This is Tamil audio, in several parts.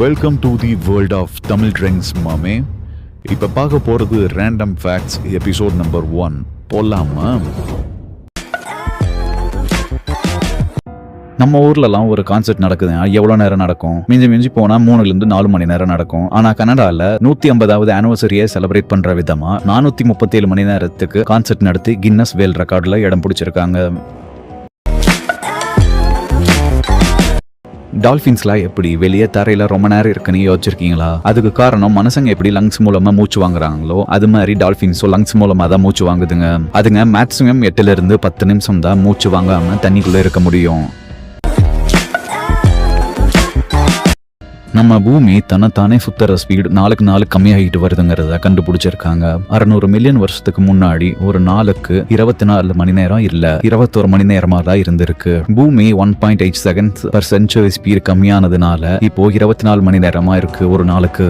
Welcome to the world of Tamil drinks மாமே இப்போ பார்க்க போகிறது random facts episode number one போடலாமா நம்ம ஊர்லலாம் ஒரு கான்சர்ட் நடக்குது எவ்வளோ நேரம் நடக்கும்? மிஞ்சி மிஞ்சி போனால் மூணுலேருந்து நாலு மணி நேரம் நடக்கும். ஆனால் கனடாவில் நூற்றி ஐம்பதாவது ஆனிவர்சரியை செலிப்ரேட் பண்ணுற விதமாக நானூற்றி முப்பத்தேழு மணி நேரத்துக்கு கான்சர்ட் நடத்தி கின்னஸ் வேல் ரெக்கார்டில் இடம் பிடிச்சிருக்காங்க. டால்ஃபின்ஸ்லாம் எப்படி வெளியே தரையில ரொம்ப நேரம் இருக்குன்னு யோசிச்சிருக்கீங்களா? அதுக்கு காரணம் மனுஷங்க எப்படி லங்ஸ் மூலமா மூச்சு வாங்குறாங்களோ அது மாதிரி டால்ஃபின்ஸும் லங்ஸ் மூலமா தான் மூச்சு வாங்குதுங்க. அதுங்க மேக்ஸிமம் எட்டுல இருந்து பத்து நிமிஷம் தான் மூச்சு வாங்காம தண்ணிக்குள்ள இருக்க முடியும். நம்ம பூமி தன்னைத்தானே சுத்தர ஸ்பீடு நாளுக்கு நாள் கம்மியாகிட்டு வருதுங்கிறத கண்டுபிடிச்சிருக்காங்க. அறுநூறு மில்லியன் வருஷத்துக்கு முன்னாடி ஒரு நாளுக்கு இருபத்தி நாலு மணி நேரம் இல்ல இருபத்தோரு மணி நேரமா தான் இருந்திருக்கு. பூமி one point eight seconds per century speed கம்மியானதுனால இப்போ இருபத்தி நாலு மணி நேரமா இருக்கு ஒரு நாளுக்கு.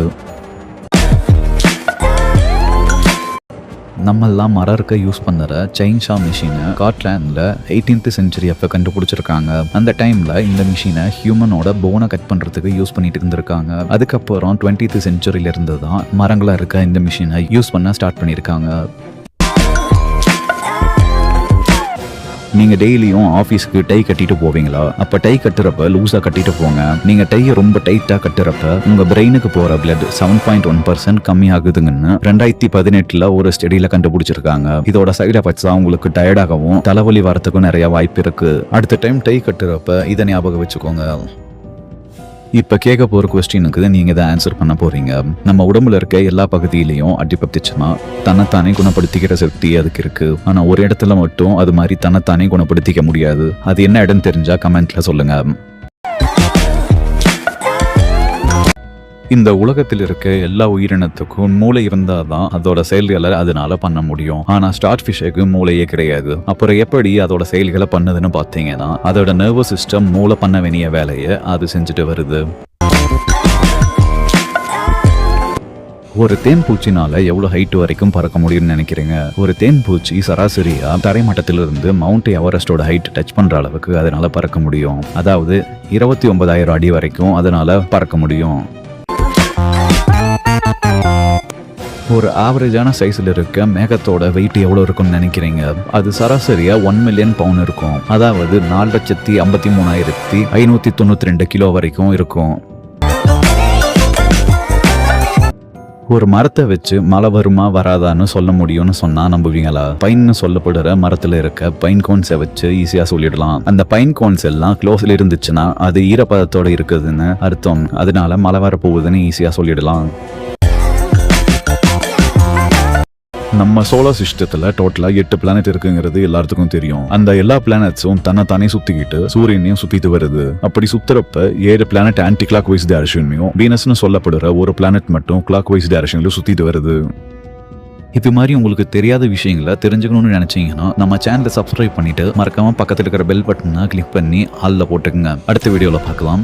நம்மெல்லாம் மரம் இருக்க யூஸ் பண்ணுற செயின்ஷா மிஷினை காட்லேண்டில் எயிட்டீன்த் செஞ்சுரி அப்போ கண்டுபிடிச்சிருக்காங்க. அந்த டைமில் இந்த மிஷினை ஹியூமனோட போனை கட் பண்ணுறதுக்கு யூஸ் பண்ணிட்டு இருந்திருக்காங்க. அதுக்கப்புறம் டுவெண்ட்டி செஞ்சுரியில இருந்து தான் மரங்களாக இருக்க இந்த மிஷினை யூஸ் பண்ண ஸ்டார்ட் பண்ணியிருக்காங்க நீங்க டெய்லியும் ஆஃபீஸ்க்கு டை கட்டிட்டு போவீங்களா? அப்ப டை கட்டுறப்ப லூஸா கட்டிட்டு போங்க. நீங்க டையை ரொம்ப டைட்டா கட்டுறப்ப உங்க பிரெயினுக்கு போற blood seven point one percent கம்மி ஆகுதுங்கன்னு ரெண்டாயிரத்தி பதினெட்டுல ஒரு ஸ்டடியில கண்டுபிடிச்சிருக்காங்க. இதோட சைட் எஃபெக்ட்ஸ் உங்களுக்கு டயர்டாகவும் தலைவலி வரத்துக்கும் நிறைய வாய்ப்பு இருக்கு. அடுத்த டைம் டை கட்டுறப்ப இதை ஞாபகம் வச்சுக்கோங்க. இப்போ கேட்க போகிற கொஸ்டினுக்கு நீங்க தான் ஆன்சர் பண்ண போறீங்க. நம்ம உடம்புல இருக்க எல்லா பகுதியிலையும் அடிபட்டுச்சுன்னா தன்னைத்தானே குணப்படுத்திக்கிற சக்தி அதுக்கு இருக்கு. ஆனால் ஒரு இடத்துல மட்டும் அது மாதிரி தன்னைத்தானே குணப்படுத்திக்க முடியாது. அது என்ன இடம் தெரிஞ்சா கமெண்ட்ல சொல்லுங்க. இந்த உலகத்தில் இருக்க எல்லா உயிரினத்துக்கும் மூளை இருந்தாதான் அதோட செயல்களை அதனால பண்ண முடியும். ஆனா ஸ்டார் ஃபிஷ்ஷுக்கு மூளையே கிடையாது. அப்புறம் எப்படி அதோட செயல்களை பண்ணுதுன்னு பார்த்தீங்கன்னா அதோட நர்வஸ் சிஸ்டம் மூளை பண்ண வேண்டிய வேலையை அது செஞ்சுட்டு வருது. ஒரு தேன் பூச்சினால எவ்வளவு ஹைட் வரைக்கும் பறக்க முடியும்னு நினைக்கிறீங்க? ஒரு தேன் பூச்சி சராசரியா தரைமட்டத்திலிருந்து மவுண்ட் எவரெஸ்டோட ஹைட் டச் பண்ற அளவுக்கு அதனால பறக்க முடியும். அதாவது இருபத்தி ஒன்பதாயிரம் அடி வரைக்கும் அதனால பறக்க முடியும். ஒரு ஆவரேஜான சைஸில் இருக்க மேகத்தோட வெயிட் எவ்வளோ இருக்கும்னு நினைக்கிறீங்க? அது சராசரியாக ஒன் மில்லியன் பவுன் இருக்கும். அதாவது நாலு லட்சத்தி ஐம்பத்தி மூணாயிரத்தி ஐநூற்றி தொண்ணூற்றி ரெண்டு கிலோ வரைக்கும் இருக்கும். ஒரு மரத்தை வச்சு மழை வருமா வராதான்னு சொல்ல முடியும்னு சொன்னா நம்புவீங்களா? பைன்னு சொல்லப்படுற மரத்துல இருக்க பைன் கோன்ஸை வச்சு ஈஸியா சொல்லிடலாம். அந்த பைன் கோன்ஸ் எல்லாம் க்ளோஸ்ல இருந்துச்சுன்னா அது ஈரப்பதத்தோட இருக்குதுன்னு அர்த்தம். அதனால மழை வரப்போகுதுன்னு ஈஸியா சொல்லிடலாம். நம்ம சோலார் சிஸ்டத்துல டோட்டலா எட்டு பிளானட் இருக்குங்கிறது எல்லாத்துக்கும் தெரியும். அந்த எல்லா பிளானட்ஸும் தன்னை தானே சுத்திக்கிட்டு சூரியனையும் சுத்திட்டு வருது. அப்படி சுத்துறப்ப ஏழு பிளானட் ஆன்டி கிளாக் வைஸ் டேரக்ஷன்லையும் வீனஸ்னு சொல்லப்படுற ஒரு பிளானட் மட்டும் கிளாக் வைஸ் டேரக்ஷன்லையும் சுத்திட்டு வருது. இது மாதிரி உங்களுக்கு தெரியாத விஷயங்களை தெரிஞ்சுக்கணும்னு நினைச்சீங்கன்னா நம்ம சேனலை சப்ஸ்கிரைப் பண்ணிட்டு மறக்காம பக்கத்தில் இருக்கிற பெல் பட்டனை கிளிக் பண்ணி ஆல்ல போட்டுக்கங்க. அடுத்த வீடியோவில் பார்க்கலாம்.